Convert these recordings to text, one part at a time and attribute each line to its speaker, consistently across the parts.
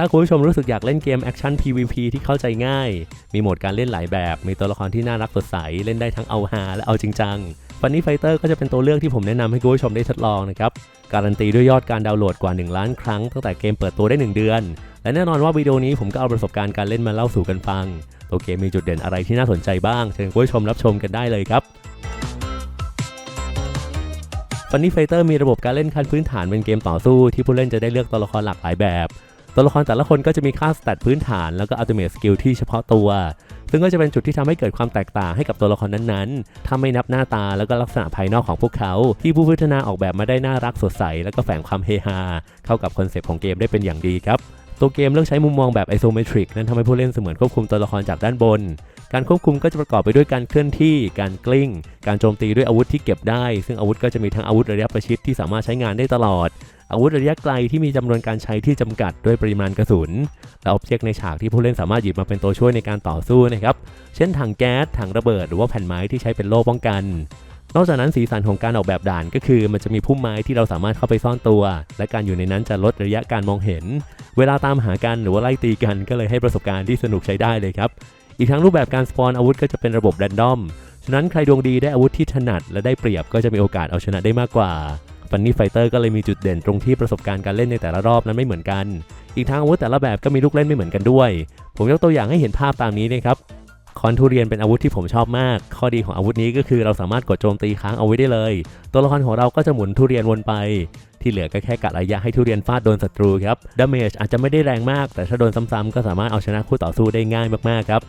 Speaker 1: ถ้าคุณผู้ชมรู้สึกอยากเล่นเกมแอคชั่น PVP ที่เข้าใจง่าย มีโหมดการเล่นหลายแบบ มีตัวละครที่น่ารักสดใส เล่นได้ทั้งเอาฮาและเอาจริงจังฟันนี่ไฟเตอร์ก็จะเป็นตัวเลือกที่ผมแนะนำให้คุณผู้ชมได้ทดลองนะครับ การันตีด้วยยอดการดาวน์โหลดกว่า 1 ล้านครั้งตั้งแต่เกมเปิดตัวได้ 1 เดือน และแน่นอนว่าวิดีโอนี้ผมก็เอาประสบการณ์การเล่นมาเล่าสู่กันฟัง ตัวเกมมีจุดเด่นอะไรที่น่าสนใจบ้าง เชิญคุณผู้ชมรับชมกันได้เลยครับฟันนี่ไฟเตอร์มีระบบการเล่นขั้นพื้นฐานเป็นเกมต่อสู้ที่ผู้เล่นจะได้เลือกตัวละครหลากหลายแบบ ตัวละครแต่ละคนก็จะมีค่าสแตทพื้นฐานแล้วก็อัลติเมทสกิลที่เฉพาะตัว ซึ่งก็จะเป็นจุดที่ทำให้เกิดความแตกต่างให้กับตัวละครนั้นๆ ถ้าไม่นับหน้าตาแล้วก็ลักษณะภายนอกของพวกเขา ที่ผู้พัฒนาออกแบบมาได้น่ารักสดใส แล้วก็แฝงความเฮฮาเข้ากับคอนเซปต์ของเกมได้เป็นอย่างดีครับตัวเกมเลือกใช้มุมมองแบบไอโซเมตริกนั้นทำให้ผู้เล่นเสมือนควบคุมตัวละครจากด้านบน การควบคุมก็จะประกอบไปด้วยการเคลื่อนที่ การกลิ้ง การโจมตีด้วยอาวุธที่เก็บได้ ซึ่งอาวุธก็จะมีทั้งอาวุธระยะประชิดที่สามารถใช้งานได้ตลอด อาวุธระยะไกลที่มีจำนวนการใช้ที่จำกัดด้วยปริมาณกระสุน และอ็อบเจกต์ในฉากที่ผู้เล่นสามารถหยิบมาเป็นตัวช่วยในการต่อสู้นะครับ เช่นถังแก๊สถังระเบิด หรือว่าแผ่นไม้ที่ใช้เป็นโล่ป้องกัน นอกจากนั้นสีสันของการออกแบบด่านก็คือ มันจะมีพุ่มไม้ที่เราสามารถเข้าไปซ่อนตัว และการอยู่ในนั้นจะลดระยะการมองเห็น เวลาตามหากันหรือว่าไล่ตีกันก็เลยให้ประสบการณ์ที่สนุกใช้ได้เลยครับอีกทั้งรูปแบบการสปอนอาวุธก็จะเป็นระบบแรนดอม ฉะนั้นใครดวงดีได้อาวุธที่ถนัดและได้เปรียบก็จะมีโอกาสเอาชนะได้มากกว่า ฟันนี่ไฟเตอร์ก็เลยมีจุดเด่นตรงที่ประสบการณ์การเล่นในแต่ละรอบนั้นไม่เหมือนกัน อีกทั้งอาวุธแต่ละแบบก็มีลูกเล่นไม่เหมือนกันด้วย ผมยกตัวอย่างให้เห็นภาพตามนี้นะครับคอนทุเรียนเป็นอาวุธที่ผมชอบมาก ข้อดีของอาวุธนี้ก็คือเราสามารถกดโจมตีค้างเอาไว้ได้เลย ตัวละครของเราก็จะหมุนทุเรียนวนไป ที่เหลือก็แค่กัดระยะให้ทุเรียนฟาดโดนศัตรูครับ ดาเมจอาจจะไม่ได้แรงมาก แต่ถ้าโดนซ้ำๆก็สามารถเอาชนะคู่ต่อสู้ได้ง่ายมากๆครับ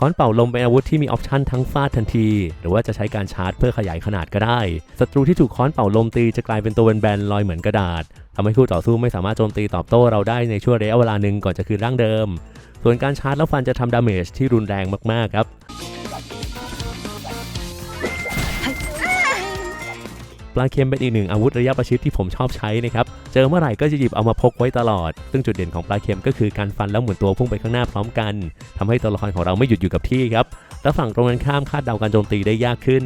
Speaker 1: ค้อนเป่าลมเป็นอาวุธที่มีออปชันทั้งฟาดทันที หรือว่าจะใช้การชาร์จเพื่อขยายขนาดก็ได้ศัตรูที่ถูกค้อนเป่าลมตีจะกลายเป็นตัวแบนๆลอยเหมือนกระดาษทำให้คู่ต่อสู้ไม่สามารถโจมตีตอบโต้เราได้ในช่วงระยะเวลาหนึ่งก่อนจะคืนร่างเดิม ส่วนการชาร์จแล้วฟันจะทำดาเมจที่รุนแรงมากๆครับ ลาเค็มเป็นอีกหนึ่งอาวุธระยะประชิดที่ผมชอบใช้นะครับ เจอเมื่อไหร่ก็จะหยิบเอามาพกไว้ตลอด ซึ่งจุดเด่นของปลาเค็มก็คือการฟันแล้วหมุนตัวพุ่งไปข้างหน้าพร้อมกันทำให้ตัวละครของเราไม่หยุดอยู่กับที่ครับ และฝั่งตรงกันข้ามคาดเดาการโจมตีได้ยากขึ้น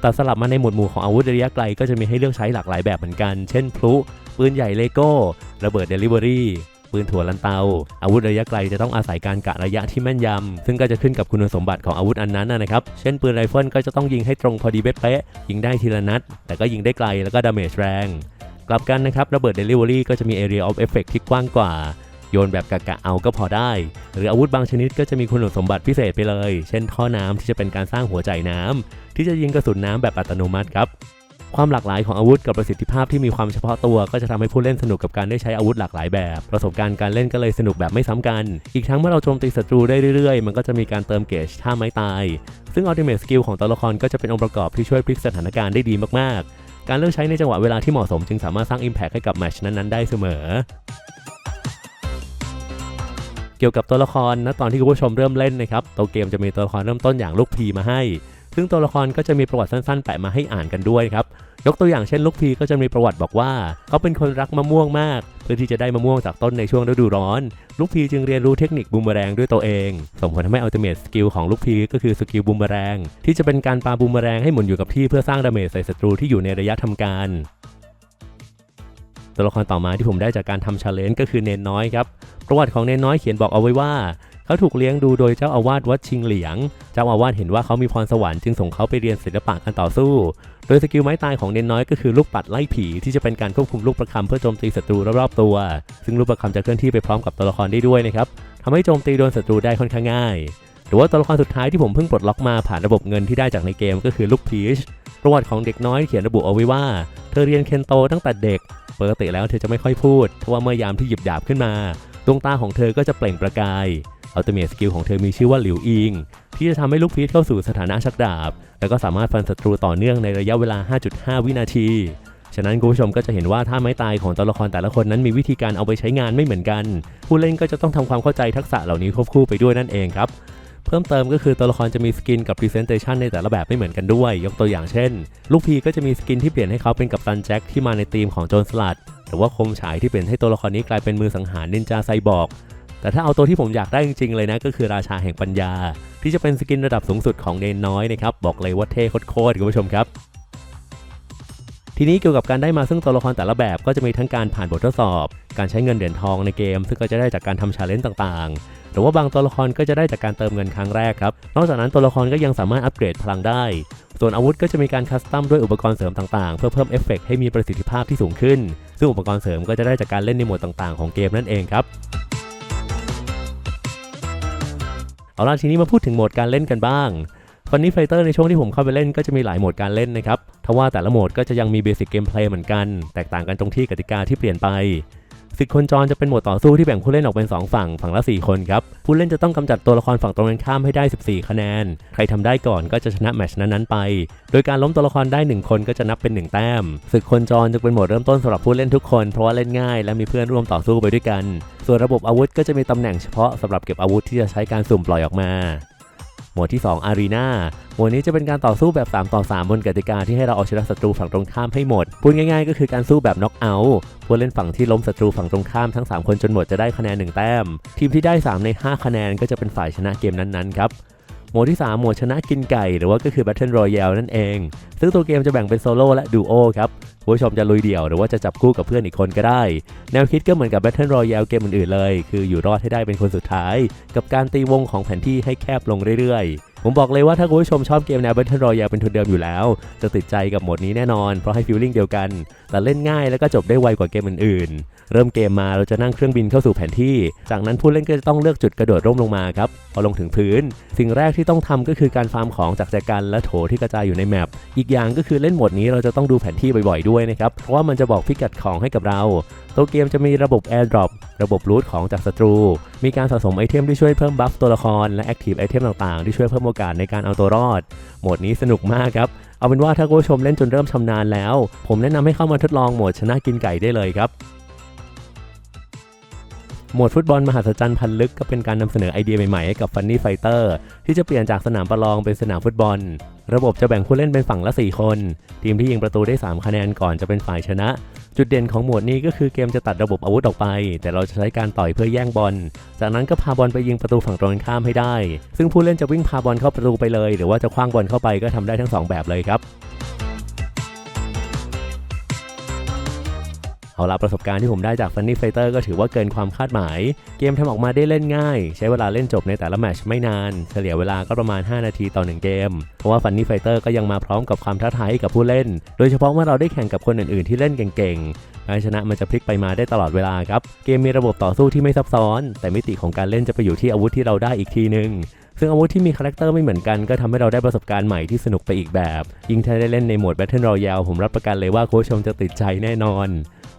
Speaker 1: แต่สลับมาในหมวดหมู่ของอาวุธระยะไกลก็จะมีให้เลือกใช้หลากหลายแบบเหมือนกัน เช่นพลุ ปืนใหญ่เลโก้ ระเบิดเดลิเวอรี่ ปืนถั่วลันเตา อาวุธระยะไกลจะต้องอาศัยการกะระยะที่แม่นยำ ซึ่งก็จะขึ้นกับคุณสมบัติของอาวุธอันนั้นนะครับ เช่นปืนไรเฟิลก็จะต้องยิงให้ตรงพอดีเป๊ะๆยิงได้ทีละนัด แต่ก็ยิงได้ไกลแล้วก็ดาเมจแรง กลับกันนะครับระเบิดเดลิเวอรี่ก็จะมี Area of Effect ที่กว้างกว่าโยนแบบกะกะเอาก็พอได้ หรืออาวุธบางชนิดก็จะมีคุณสมบัติพิเศษไปเลย เช่นท่อน้ำที่จะเป็นการสร้างหัวใจน้ำที่จะยิงกระสุนน้ำแบบอัตโนมัติครับ ความหลากหลายของอาวุธกับประสิทธิภาพที่มีความเฉพาะตัว ก็จะทำให้ผู้เล่นสนุกกับการได้ใช้อาวุธหลากหลายแบบ ประสบการณ์การเล่นก็เลยสนุกแบบไม่ซ้ำกัน อีกทั้งเมื่อเราโจมตีศัตรูได้เรื่อยๆ มันก็จะมีการเติมเกจท่าไม้ตาย ซึ่ง Ultimate Skill ของตัวละครก็จะเป็นองค์ประกอบที่ช่วยพลิกสถานการณ์ได้ดีมากๆ การเลือกใช้ในจังหวะเวลาที่เหมาะสมจึงสามารถสร้าง Impact ให้กับแมชนั้นๆได้เสมอเกี่ยวกับตัวละครนะตอนที่คุณผู้ชมเริ่มเล่นนะครับตัวเกมจะมีตัวละครเริ่มต้นอย่างลูกพีมาให้ ซึ่งตัวละครก็จะมีประวัติสั้นๆ แปะมาให้อ่านกันด้วยครับ ยกตัวอย่างเช่นลูกพีก็จะมีประวัติบอกว่า เขาเป็นคนรักมะม่วงมาก เพื่อที่จะได้มะม่วงจากต้นในช่วงฤดูร้อน ลูกพีจึงเรียนรู้เทคนิคบูมเมอแรงด้วยตัวเองส่งผลทำให้อัลติเมทสกิลของลูกพีก็คือสกิลบูมเมอแรงที่จะเป็นการปาบูมเมอแรงให้หมุนอยู่กับที่เพื่อสร้างดาเมจใส่ศัตรูที่อยู่ในระยะทำการตัวละครต่อมาที่ผมได้จากการทำชาเลนจ์ก็คือเนนน้อยครับ ประวัติของเนนน้อยเขียนบอกเอาไว้ว่า เขาถูกเลี้ยงดูโดยเจ้าอาวาสวัดชิงเหลียง เจ้าอาวาสเห็นว่าเขามีพรสวรรค์จึงส่งเขาไปเรียนศิลปะการต่อสู้ โดยสกิลไม้ตายของเนนน้อยก็คือลูกปัดไล่ผีที่จะเป็นการควบคุมลูกประคำเพื่อโจมตีศัตรูรอบๆตัว ซึ่งลูกประคำจะเคลื่อนที่ไปพร้อมกับตัวละครได้ด้วยนะครับทำให้โจมตีโดนศัตรูได้ค่อนข้างง่ายหรือว่าตัวละครสุดท้ายที่ผมเพิ่งปลดล็อกมาผ่านระบบเงินที่ได้จากในเกมก็คือลูกพีชประวัติของเด็กน้อยเขียนระบุเอาไว้ว่า เธอเรียนเคนโตตั้งแต่เด็กปกติแล้วเธอจะไม่ค่อยพูดเพราะว่าเมื่อยามที่หยิบดาบขึ้นมาดวงตาของเธอก็จะเปล่งประกาย อัลติเมทสกิลของเธอมีชื่อว่าหลิวอิง ที่จะทำให้ลูกพีชเข้าสู่สถานะชักดาบ แล้วก็สามารถฟันศัตรูต่อเนื่องในระยะเวลา 5.5 วินาที ฉะนั้นคุณผู้ชมก็จะเห็นว่าท่าไม้ตายของตัวละครแต่ละคนนั้นมีวิธีการเอาไปใช้งานไม่เหมือนกัน ผู้เล่นก็จะต้องทำความเข้าใจทักษะเหล่านี้ควบคู่ไปด้วยนั่นเองครับเพิ่มเติมก็คือตัวละครจะมีสกินกับ Presentation ในแต่ละแบบไม่เหมือนกันด้วย ยกตัวอย่างเช่น ลูกพีก็จะมีสกินที่เปลี่ยนให้เขาเป็นกัปตันแจ็คที่มาในธีมของโจรสลัด หรือว่าคมฉายที่เปลี่ยนให้ตัวละครนี้กลายเป็นมือสังหารนินจาไซบอร์ก แต่ถ้าเอาตัวที่ผมอยากได้จริงๆเลยนะ ก็คือราชาแห่งปัญญา ที่จะเป็นสกินระดับสูงสุดของเนนน้อยนะครับ บอกเลยว่าเท่โคตรคุณผู้ชมครับ ทีนี้เกี่ยวกับการได้มาซึ่งตัวละครแต่ละแบบก็จะมีทั้งการผ่านบททดสอบ การใช้เงินเหรียญทองในเกม ซึ่งก็จะได้จากการทำชาเลนจ์ต่างๆ หรือว่าบางตัวละครก็จะได้จากการเติมเงินครั้งแรกครับ นอกจากนั้นตัวละครก็ยังสามารถอัปเกรดพลังได้ ส่วนอาวุธก็จะมีการคัสตัมด้วยอุปกรณ์เสริมต่างๆ เพื่อเพิ่มเอฟเฟกต์ให้มีประสิทธิภาพที่สูงขึ้น ซึ่งอุปกรณ์เสริมก็จะได้จากการเล่นในโหมดต่างๆ ของเกมนั่นเองครับ เอาล่ะทีนี้มาพูดถึงโหมดการเล่นกันบ้างฟันนี่ไฟเตอร์ในช่วงที่ผมเข้าไปเล่นก็จะมีหลายโหมดการเล่นนะครับ ทว่าแต่ละโหมดก็จะยังมีเบสิกเกมเพลย์เหมือนกัน แตกต่างกันตรงที่กติกาที่เปลี่ยนไป ศึกคนจรจะเป็นโหมดต่อสู้ที่แบ่งผู้เล่นออกเป็น 2 ฝั่ง ฝั่งละ 4 คนครับ ผู้เล่นจะต้องกำจัดตัวละครฝั่งตรงกันข้ามให้ได้ 14 คะแนน ใครทำได้ก่อนก็จะชนะแมชนั้นๆไป โดยการล้มตัวละครได้ 1 คนก็จะนับเป็น 1 แต้มศึกคนจรจะเป็นโหมดเริ่มต้นสำหรับผู้เล่นทุกคน เพราะว่าเล่นง่ายและมีเพื่อนร่วมต่อสู้ไปด้วยกัน ส่วนระบบอาวุธก็จะมีตำแหน่งเฉพาะสำหรับเก็บอาวุธที่จะใช้การสุ่มปล่อยออกมา โหมดที่2 Arena โหมวดนี้จะเป็นการต่อสู้แบบ 3 ต่อ 3 บนกติกาที่ให้เราเอาชนะศัตรูฝั่งตรงข้ามให้หมด พูดง่ายๆ ก็คือการสู้แบบน็อกเอาท์ผู้เล่นฝั่งที่ล้มศัตรูฝั่งตรงข้ามทั้ง 3 คนจนหมดจะได้คะแนน 1 แต้ม ทีมที่ได้ 3 ใน 5 คะแนนก็จะเป็นฝ่ายชนะเกมนั้นๆครับหมวดที่ 3 หมวดชนะกินไก่ หรือว่าก็คือ Battle Royale นั่นเอง ซึ่งตัวเกมจะแบ่งเป็นโซโล่และดูโอครับ ผู้ชมจะลุยเดี่ยวหรือว่าจะจับคู่กับเพื่อนอีกคนก็ได้ แนวคิดก็เหมือนกับ Battle Royale เกมอื่นๆเลย คืออยู่รอดให้ได้เป็นคนสุดท้าย กับการตีวงของแผนที่ให้แคบลงเรื่อยๆ ผมบอกเลยว่าถ้าคุณผู้ชมชอบเกมแนว Battle Royale เป็นทุนเดิมอยู่แล้ว จะติดใจกับโหมดนี้แน่นอน เพราะให้ฟีลลิ่งเดียวกัน แต่เล่นง่ายแล้วก็จบได้ไวกว่าเกมอื่นๆ เริ่มเกมมาเราจะนั่งเครื่องบินเข้าสู่แผนที่ จากนั้นผู้เล่นก็จะต้องเลือกจุดกระโดดร่มลงมาครับ พอลงถึงพื้น สิ่งแรกที่ต้องทำก็คือการฟาร์มของจากแจกันและโถที่กระจายอยู่ในแมป อีกอย่างก็คือเล่นโหมดนี้เราจะต้องดูแผนที่บ่อยๆด้วยนะครับ เพราะว่ามันจะบอกพิกัดของให้กับเราตัวเกมจะมีระบบ Airdrop ระบบรูทของจากศัตรู มีการสะสมไอเทมที่ช่วยเพิ่มบัฟตัวละคร และ Active ไอเทมต่างๆ ที่ช่วยเพิ่มโอกาสในการเอาตัวรอด โหมดนี้สนุกมากครับ เอาเป็นว่าถ้าคุณผู้ชมเล่นจนเริ่มชำนาญแล้ว ผมแนะนำให้เข้ามาทดลองโหมดชนะกินไก่ได้เลยครับ หมวดฟุตบอลมหัศจรรย์พันลึกก็เป็นการนำเสนอไอเดียใหม่ๆให้กับ Funny Fighter ที่จะเปลี่ยนจากสนามประลองเป็นสนามฟุตบอล ระบบจะแบ่งผู้เล่นเป็นฝั่งละ 4 คน ทีมที่ยิงประตูได้ 3 คะแนนก่อนจะเป็นฝ่ายชนะ จุดเด่นของหมวดนี้ก็คือเกมจะตัดระบบอาวุธออกไป แต่เราจะใช้การต่อยเพื่อแย่งบอล จากนั้นก็พาบอลไปยิงประตูฝั่งตรงข้ามให้ได้ ซึ่งผู้เล่นจะวิ่งพาบอลเข้าประตูไปเลย หรือว่าจะคว้างบอลเข้าไปก็ทำได้ทั้งสองแบบเลยครับ เอาละประสบการณ์ที่ผมได้จาก Funny Fighter ก็ถือว่าเกินความคาดหมาย เกมทำออกมาได้เล่นง่าย ใช้เวลาเล่นจบในแต่ละแมชไม่นาน เฉลี่ยเวลาก็ประมาณ 5 นาทีต่อ 1 เกม เพราะว่า Funny Fighter ก็ยังมาพร้อมกับความท้าทายให้กับผู้เล่น โดยเฉพาะเมื่อเราได้แข่งกับคนอื่นๆ ที่เล่นเก่งๆการชนะมันจะพลิกไปมาได้ตลอดเวลาครับ เกมมีระบบต่อสู้ที่ไม่ซับซ้อน แต่มิติของการเล่นจะไปอยู่ที่อาวุธที่เราได้อีกทีนึงซึ่งอาวุธที่มีคาแรคเตอร์ไม่เหมือนกันก็ทำให้เราได้ประสบการณ์ใหม่ที่สนุกไปอีกแบบ ยิ่งถ้าได้เล่นในโหมด Battle Royale ผมรับประกันเลยว่าคุณผู้ชมจะติดใจแน่นอน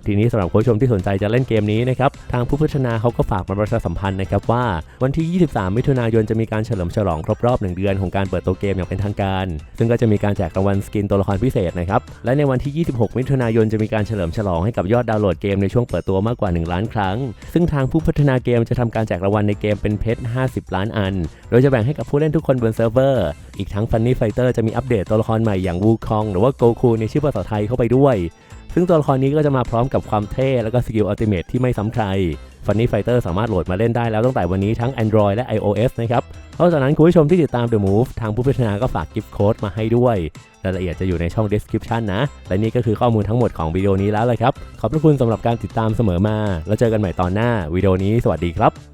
Speaker 1: ทีนี้สำหรับผู้ชมที่สนใจจะเล่นเกมนี้นะครับทางผู้พัฒนาเขาก็ฝากมาประชาสัมพันธ์นะครับว่าวันที่ 23 มิถุนายนจะมีการเฉลิมฉลองครบรอบ 1 เดือนของการเปิดตัวเกมอย่างเป็นทางการ ซึ่งก็จะมีการแจกรางวัลสกินตัวละครพิเศษนะครับและในวันที่ 26 มิถุนายนจะมีการเฉลิมฉลองให้กับยอดดาวน์โหลดเกมในช่วงเปิดตัวมากกว่า 1 ล้านครั้ง ซึ่งทางผู้พัฒนาเกมจะทำการแจกรางวัลในเกมเป็นเพชร 50 ล้านอัน โดยจะแบ่งให้กับผู้เล่นทุกคนบนเซิร์ฟเวอร์อีกทั้ง Funny Fighter จะมีอัปเดตตัวละครใหม่อย่างวูคองหรือว่าโกคูในชื่อภาษาไทยเข้าไปด้วย ซึ่งตัวละครนี้ก็จะมาพร้อมกับความเท่แล้วก็สกิลอัลติเมทที่ไม่ซ้ำใคร Funny Fighter สามารถโหลดมาเล่นได้แล้วตั้งแต่วันนี้ทั้ง Android และ iOS นะครับเพราะฉะนั้นคุณผู้ชมที่ติดตาม The Move ทางผู้พัฒนาก็ฝากกิฟต์โค้ดมาให้ด้วย รายละเอียดจะอยู่ในช่อง description นะ และนี่ก็คือข้อมูลทั้งหมดของวิดีโอนี้แล้วเลยครับ ขอบพระคุณสำหรับการติดตามเสมอมา แล้วเจอกันใหม่ตอนหน้าวิดีโอนี้สวัสดีครับ